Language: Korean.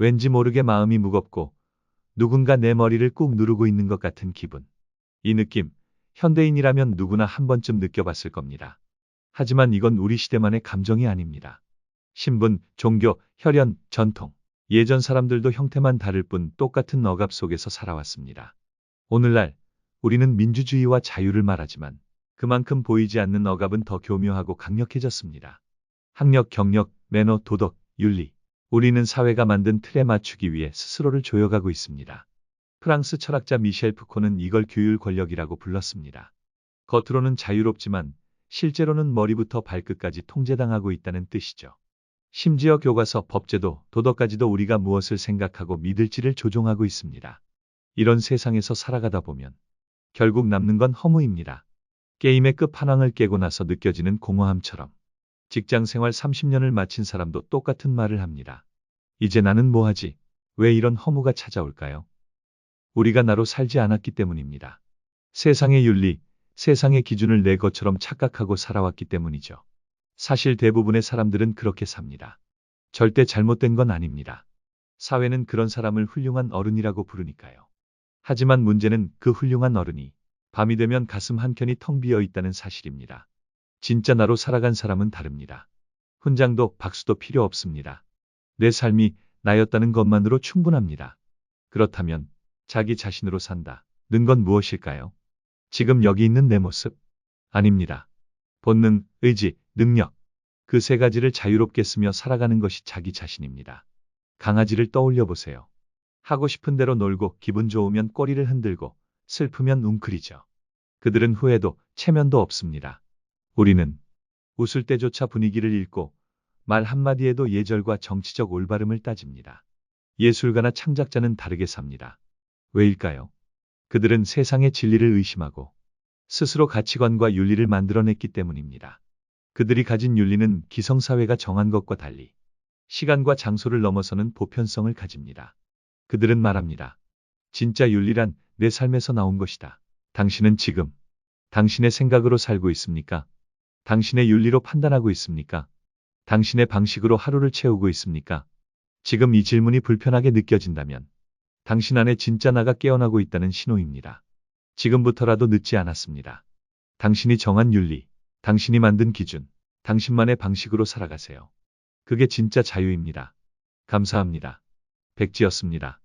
왠지 모르게 마음이 무겁고 누군가 내 머리를 꾹 누르고 있는 것 같은 기분. 이 느낌, 현대인이라면 누구나 한 번쯤 느껴봤을 겁니다. 하지만 이건 우리 시대만의 감정이 아닙니다. 신분, 종교, 혈연, 전통. 예전 사람들도 형태만 다를 뿐 똑같은 억압 속에서 살아왔습니다. 오늘날 우리는 민주주의와 자유를 말하지만 그만큼 보이지 않는 억압은 더 교묘하고 강력해졌습니다. 학력, 경력, 매너, 도덕, 윤리. 우리는 사회가 만든 틀에 맞추기 위해 스스로를 조여가고 있습니다. 프랑스 철학자 미셸 푸코는 이걸 규율 권력이라고 불렀습니다. 겉으로는 자유롭지만 실제로는 머리부터 발끝까지 통제당하고 있다는 뜻이죠. 심지어 교과서, 법제도, 도덕까지도 우리가 무엇을 생각하고 믿을지를 조종하고 있습니다. 이런 세상에서 살아가다 보면 결국 남는 건 허무입니다. 게임의 끝판왕을 깨고 나서 느껴지는 공허함처럼 직장 생활 30년을 마친 사람도 똑같은 말을 합니다. 이제 나는 뭐 하지? 왜 이런 허무가 찾아올까요? 우리가 나로 살지 않았기 때문입니다. 세상의 윤리, 세상의 기준을 내 것처럼 착각하고 살아왔기 때문이죠. 사실 대부분의 사람들은 그렇게 삽니다. 절대 잘못된 건 아닙니다. 사회는 그런 사람을 훌륭한 어른이라고 부르니까요. 하지만 문제는 그 훌륭한 어른이 밤이 되면 가슴 한켠이 텅 비어 있다는 사실입니다. 진짜 나로 살아간 사람은 다릅니다. 훈장도 박수도 필요 없습니다. 내 삶이 나였다는 것만으로 충분합니다. 그렇다면 자기 자신으로 산다. 는건 무엇일까요? 지금 여기 있는 내 모습? 아닙니다. 본능, 의지, 능력. 그 세 가지를 자유롭게 쓰며 살아가는 것이 자기 자신입니다. 강아지를 떠올려 보세요. 하고 싶은 대로 놀고 기분 좋으면 꼬리를 흔들고 슬프면 웅크리죠. 그들은 후회도 체면도 없습니다. 우리는 웃을 때조차 분위기를 읽고 말 한마디에도 예절과 정치적 올바름을 따집니다. 예술가나 창작자는 다르게 삽니다. 왜일까요? 그들은 세상의 진리를 의심하고 스스로 가치관과 윤리를 만들어냈기 때문입니다. 그들이 가진 윤리는 기성사회가 정한 것과 달리 시간과 장소를 넘어서는 보편성을 가집니다. 그들은 말합니다. 진짜 윤리란 내 삶에서 나온 것이다. 당신은 지금 당신의 생각으로 살고 있습니까? 당신의 윤리로 판단하고 있습니까? 당신의 방식으로 하루를 채우고 있습니까? 지금 이 질문이 불편하게 느껴진다면 당신 안에 진짜 나가 깨어나고 있다는 신호입니다. 지금부터라도 늦지 않았습니다. 당신이 정한 윤리, 당신이 만든 기준, 당신만의 방식으로 살아가세요. 그게 진짜 자유입니다. 감사합니다. 백지였습니다.